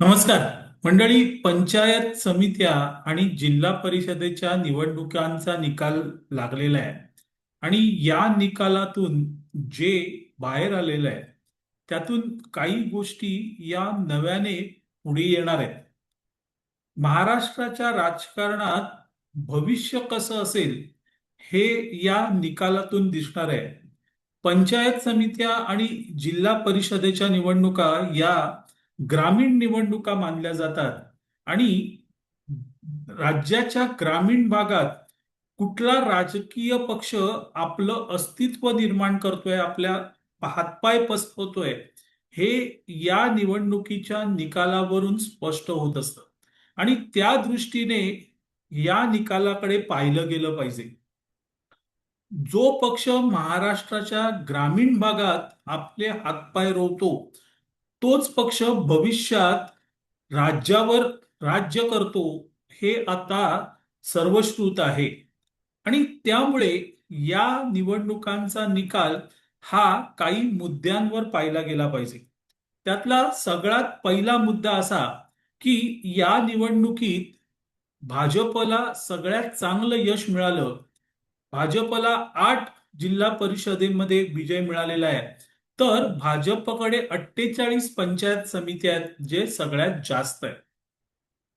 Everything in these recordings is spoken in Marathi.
नमस्कार. मंडळी पंचायत समित्या आणि जिल्हा परिषदेच्या निवडणुकांचा निकाल लागलेला आहे. आणि या निकालातून जे बाहेर आलेलं आहे त्यातून काही गोष्टी या नव्याने पुढे येणार आहेत. महाराष्ट्राच्या राजकारणात भविष्य कसं असेल हे या निकालातून दिसणार आहे. पंचायत समित्या आणि जिल्हा परिषदेच्या निवडणुका या ग्रामीण निवडणुका मानल्या जातात. आणि राज्याच्या ग्रामीण भागात कुठला राजकीय पक्ष आपलं अस्तित्व निर्माण करतोय आपल्या हातपाय पसरवतोय हे या निवडणुकीच्या निकालावरून स्पष्ट होत असतं. आणि त्या दृष्टीने या निकालाकडे पाहिलं गेलं पाहिजे. जो पक्ष महाराष्ट्राच्या ग्रामीण भागात आपले हातपाय रोवतो तोच पक्ष भविष्यात राज्यावर राज्य करतो हे आता सर्वश्रुत आहे. आणि त्यामुळे या निवडणुकांचा निकाल हा काही मुद्द्यांवर पाहिला गेला पाहिजे. त्यातला सगळ्यात पहिला मुद्दा असा की या निवडणुकीत भाजपला सगळ्यात चांगलं यश मिळालं. भाजपला आठ जिल्हा परिषदेमध्ये विजय मिळालेला आहे. तर भाजपकडे अठ्ठेचाळीस पंचायत समित्या आहेत जे सगळ्यात जास्त आहे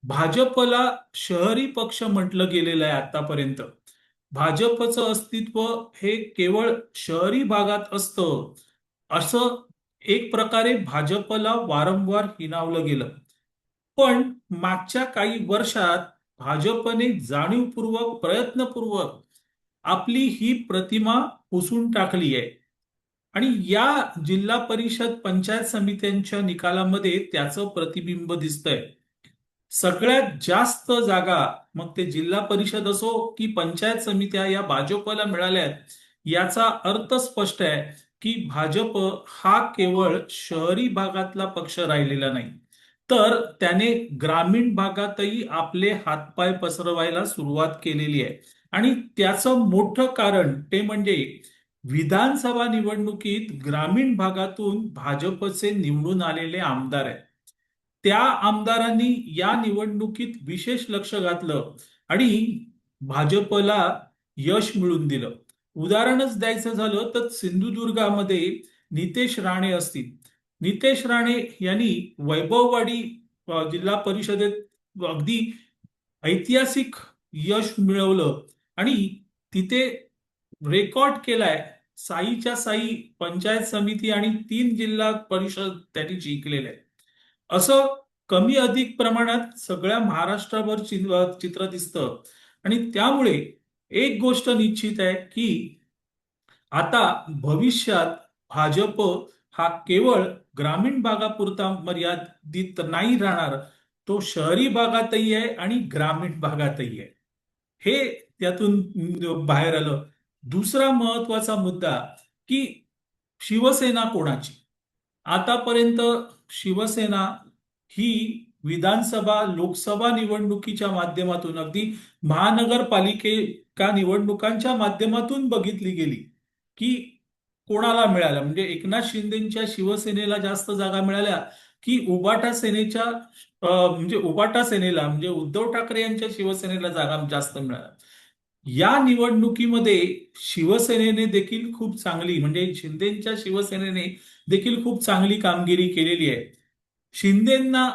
भाजपला शहरी पक्ष म्हटलं गेलेलं आहे आतापर्यंत. भाजपचं अस्तित्व हे केवळ शहरी भागात असतं असं एक प्रकारे भाजपला वारंवार हिनावलं गेलं. पण मागच्या काही वर्षात भाजपने जाणीवपूर्वक प्रयत्नपूर्वक आपली ही प्रतिमा पुसून टाकली आहे. आणि या जिल्हा परिषद पंचायत समित्यांच्या निकालामध्ये त्याचं प्रतिबिंब दिसतंय. सगळ्यात जास्त जागा मग ते जिल्हा परिषद असो की पंचायत समित्या या भाजपला मिळाल्यात याचा अर्थ स्पष्ट आहे की भाजप हा केवळ शहरी भागातला पक्ष राहिलेला नाही तर त्याने ग्रामीण भागातही आपले हातपाय पसरवायला सुरुवात केलेली आहे. आणि त्याचं मोठं कारण ते म्हणजे विधानसभा निवडणुकीत ग्रामीण भागातून भाजपचे निवडून आलेले आमदार आहेत. त्या आमदारांनी या निवडणुकीत विशेष लक्ष घातलं आणि भाजपला यश मिळवून दिलं. उदाहरणच द्यायचं झालं तर सिंधुदुर्गामध्ये नितेश राणे असतील. नितेश राणे यांनी वैभववाडी जिल्हा परिषदेत अगदी ऐतिहासिक यश मिळवलं आणि तिथे रेकॉर्ड केलाय साईच्या साई पंचायत समिती आणि तीन जिल्हा परिषद त्यांनी जिंकलेले आहे असं कमी अधिक प्रमाणात सगळ्या महाराष्ट्रावर चित्र दिसतं. आणि त्यामुळे एक गोष्ट निश्चित आहे की आता भविष्यात भाजप हा केवळ ग्रामीण भागापुरता मर्यादित नाही राहणार तो शहरी भागातही आहे आणि ग्रामीण भागातही आहे. हे त्यातून बाहेर आलं. दुसरा महत्त्वाचा मुद्दा की शिवसेना कोणाची? आतापर्यंत शिवसेना ही विधानसभा लोकसभा निवडणुकीच्या माध्यमातून अगदी महानगरपालिकेका निवडणुकांच्या माध्यमातून बघितली गेली की कोणाला मिळाल्या म्हणजे एकनाथ शिंदेच्या शिवसेनेला जास्त जागा मिळाल्या की उबाटा सेनेच्या म्हणजे उबाटा सेनेला म्हणजे उद्धव ठाकरे यांच्या शिवसेनेला जागा जास्त मिळाल्या? या निवडणुकीमध्ये शिवसेनेने देखील खूप चांगली म्हणजे शिंदेच्या शिवसेनेने देखील खूप चांगली कामगिरी केलेली आहे. शिंदेना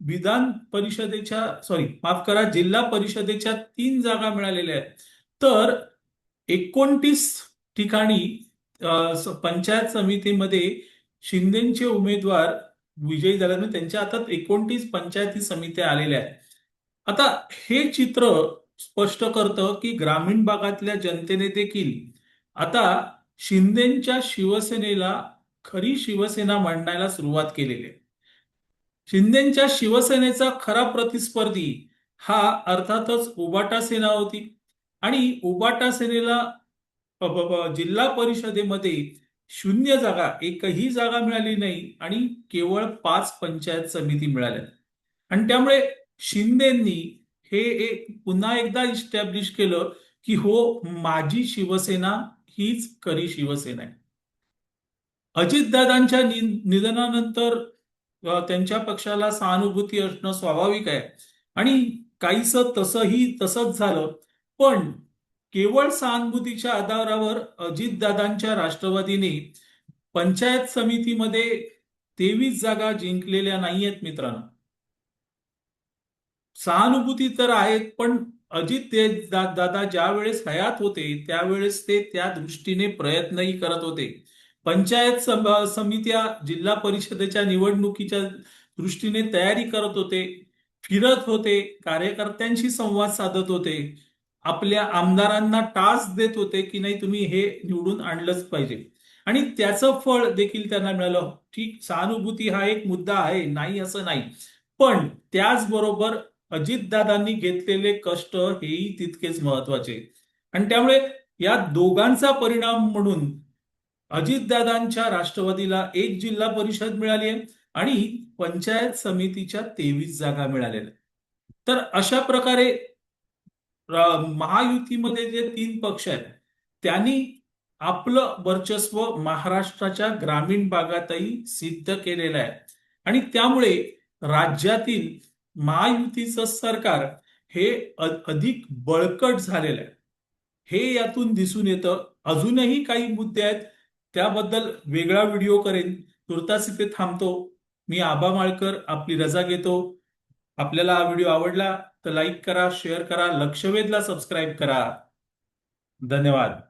विधान परिषदेच्या सॉरी माफ करा जिल्हा परिषदेच्या तीन जागा मिळालेल्या आहेत. तर एकोणतीस ठिकाणी पंचायत समितीमध्ये शिंदेचे उमेदवार विजयी झाल्यामुळे म्हणजे त्यांच्या हातात एकोणतीस पंचायती समित्या आलेल्या आहेत. आता हे चित्र स्पष्ट करतं की ग्रामीण भागातल्या जनतेने देखील आता शिंदेच्या शिवसेनेला खरी शिवसेना मांडायला सुरुवात केलेली आहे. शिंदेच्या शिवसेनेचा खरा प्रतिस्पर्धी हा अर्थातच उबाटा सेना होती. आणि उबाटा सेनेला जिल्हा परिषदेमध्ये शून्य जागा एकही जागा मिळाली नाही आणि केवळ पाच पंचायत समिती मिळाल्या आणि त्यामुळे शिंदेनी हे एक पुन्हा एकदा इस्टॅब्लिश केलं की हो माझी शिवसेना हीच खरी शिवसेना आहे. अजितदादांच्या निधनानंतर त्यांच्या पक्षाला सहानुभूती असणं स्वाभाविक आहे. आणि काहीस तसंही तसंच झालं. पण केवळ सहानुभूतीच्या आधारावर अजितदादांच्या राष्ट्रवादीने पंचायत समितीमध्ये तेवीस जागा जिंकलेल्या नाहीयेत मित्रांनो. सहानुभूती तर आहेत पण अजित ते दा- दादा ज्या वेळेस हयात होते त्यावेळेस ते त्या दृष्टीने प्रयत्नही करत होते. पंचायत समित्या जिल्हा परिषदेच्या निवडणुकीच्या दृष्टीने तयारी करत होते फिरत होते कार्यकर्त्यांशी संवाद साधत होते. आपल्या आमदारांना टास्क देत होते की नाही तुम्ही हे निवडून आणलंच पाहिजे. आणि त्याचं फळ देखील त्यांना मिळालं. ठीक सहानुभूती हा एक मुद्दा आहे नाही असं नाही. पण त्याचबरोबर अजितदादांनी घेतलेले कष्ट हेही तितकेच महत्त्वाचे. आणि त्यामुळे या दोघांचा परिणाम म्हणून अजितदादांच्या राष्ट्रवादीला एक जिल्हा परिषद मिळाली आहे आणि पंचायत समितीच्या तेवीस जागा मिळालेल्या तर अशा प्रकारे महायुतीमध्ये जे तीन पक्ष आहेत त्यांनी आपलं वर्चस्व महाराष्ट्राच्या ग्रामीण भागातही सिद्ध केलेलं आहे. आणि त्यामुळे राज्यातील महायुतीचं सरकार हे अधिक बळकट झालेलं आहे. हे यातून दिसून येतं. अजूनही काही मुद्दे आहेत. त्याबद्दल वेगळा व्हिडिओ करेन. तुर्तास इथे थांबतो. मी आबा माळकर आपली रजा घेतो. आपल्याला हा व्हिडिओ आवडला तर लाईक करा शेअर करा लक्षवेधला सबस्क्राईब करा. धन्यवाद.